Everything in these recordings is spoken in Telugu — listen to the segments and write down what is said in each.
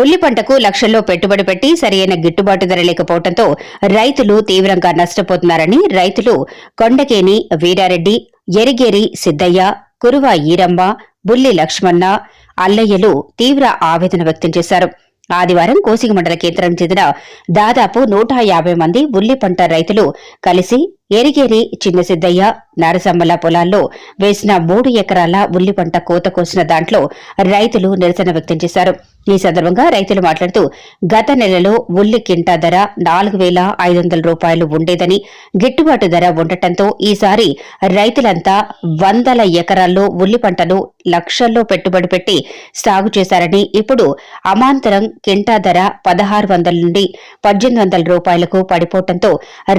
ఉల్లి పంటకు లక్షల్లో పెట్టుబడి పెట్టి సరైన గిట్టుబాటు ధర లేకపోవడంతో రైతులు తీవ్రంగా నష్టపోతున్నారని రైతులు కొండకేని వీరారెడ్డి ఎరిగేరి సిద్దయ్య కురువ ఈరమ్మ బుల్లి లక్ష్మణ అల్లయ్యలు తీవ్ర ఆవేదన వ్యక్తం చేశారు. ఆదివారం కోసిగి మండల కేంద్రం చెందిన దాదాపు నూట యాభై మంది ఉల్లి పంట రైతులు కలిసి ఎరిగేరి చిన్న సిద్దయ్య నరసమ్మల పొలాల్లో వేసిన మూడు ఎకరాల ఉల్లి పంట కోత కోసిన దాంట్లో రైతులు నిరసన వ్యక్తం చేశారు. ఈ సందర్భంగా రైతులు మాట్లాడుతూ గత నెలలో ఉల్లి కింటా ధర నాలుగు వేల ఐదు వందల రూపాయలు ఉండేదని గిట్టుబాటు ధర ఉండటంతో ఈసారి రైతులంతా వందల ఎకరాల్లో ఉల్లి పంటను లక్షల్లో పెట్టుబడి పెట్టి సాగు చేశారని ఇప్పుడు అమాంతరం కింటా ధర పదహారు వందల నుండి పద్దెనిమిది వందల రూపాయలకు పడిపోవడంతో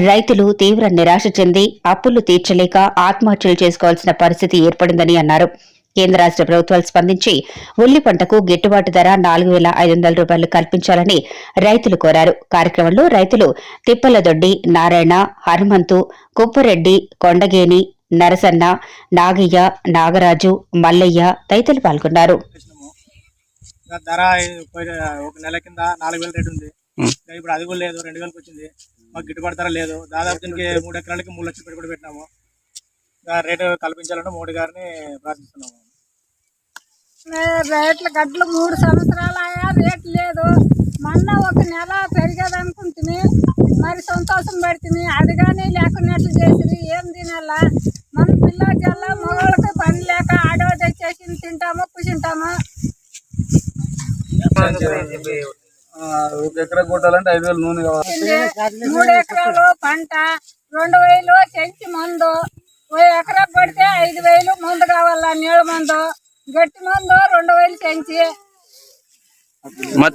రైతులు తీవ్ర నిరాశ చెంది అప్పులు తీర్చలేక ఆత్మహత్యలు చేసుకోవాల్సిన పరిస్థితి ఏర్పడిందని అన్నారు. కేంద్ర రాష్ట్ర ప్రభుత్వాలు స్పందించి ఉల్లి పంటకు గిట్టుబాటు ధర నాలుగు వేల ఐదు వందల రూపాయలు కల్పించాలని రైతులు కోరారు. కార్యక్రమంలో రైతులు తిప్పలదొడ్డి నారాయణ హనుమంతు కుప్పరెడ్డి కొండగేని నరసన్న నాగయ్య నాగరాజు మల్లయ్య తదితరులు పాల్గొన్నారు. ధర ఒక నెల కింద నాలుగు వేల రేటు ఉంది. ఇప్పుడు అది కూడా లేదు రెండు వేలకు వచ్చింది. మాకు గిట్టుబాటు ధర లేదు. దాదాపు దీనికి మూడు ఎకరాలకి మూడు లక్షలు పెట్టుబడి పెట్టినాము. రేటు కల్పించాలని మోడీ గారిని ప్రార్థిస్తున్నాము. రేట్ల గడ్లు మూడు సంవత్సరాలు ఆయా రేట్ లేదు. మొన్న ఒక నెల పెరిగేదనుకుంటుంది మరి సంతోషం పెడుతుంది అది కానీ లేకున్నట్లు చేసింది ఏం తినాలా మన పిల్ల జల్ల మగవాళ్ళకి పని లేక ఆడవ తెచ్చేసి తింటాము కూర్చుంటాము ఒక ఎకరా కొట్టాలంటే ఐదు వేలు నూనె కావాలి. మూడు ఎకరాలు పంట రెండు వేలు చెంచి మందు. ఎకరా కొడితే ఐదు వేలు మందు కావాలా నీళ్ళ మందు? గట్టి మందు రెండు వేలు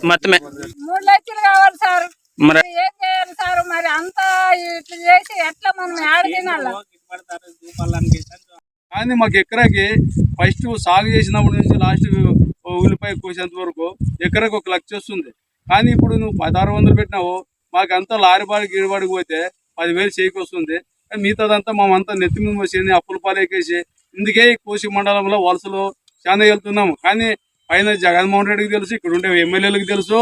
మొత్తమే మూడు లక్షలు కావాలి సార్. మరి ఏం చేయాలి సార్? మరి అంతా ఇట్లా చేసి ఎట్లా మనం తినాలి? కానీ మాకు ఎకరాకి ఫస్ట్ సాగు చేసినప్పటి నుంచి లాస్ట్ ఉల్లిపాయ కోసేంత వరకు ఎకరాకి ఒక లక్ష వస్తుంది. కానీ ఇప్పుడు నువ్వు పదహారు వందలు పెట్టినావు మాకు అంతా లారీబాడి గిరిబాడికి పోతే పదివేలు చేయికి వస్తుంది. మిగతాదంతా మేమంతా నెత్తి మీద మోసేది అప్పుల పాలేకేసి ఇందుకే ఈ కోసి మండలంలో వలసలు చాలా వెళ్తున్నాము. కానీ పైన జగన్మోహన్ రెడ్డికి తెలుసు ఇక్కడ ఉండే ఎమ్మెల్యేలకు తెలుసు.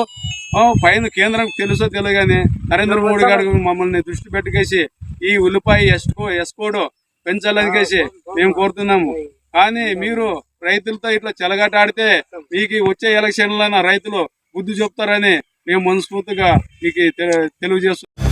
పైన కేంద్రం తెలుసో తెలియదు కానీ నరేంద్ర మోడీ గారు మమ్మల్ని దృష్టి పెట్టుకేసి ఈ ఉల్లిపాయ ఎస్కో ఎస్కోడు పెంచాలనికేసి మేము కోరుతున్నాము. కానీ మీరు రైతులతో ఇట్లా చెలగాట ఆడితే మీకు వచ్చే ఎలక్షన్లైనా రైతులు బుద్ధి చెప్తారని మేము మనస్ఫూర్తిగా మీకు తెలియజేస్తున్నాం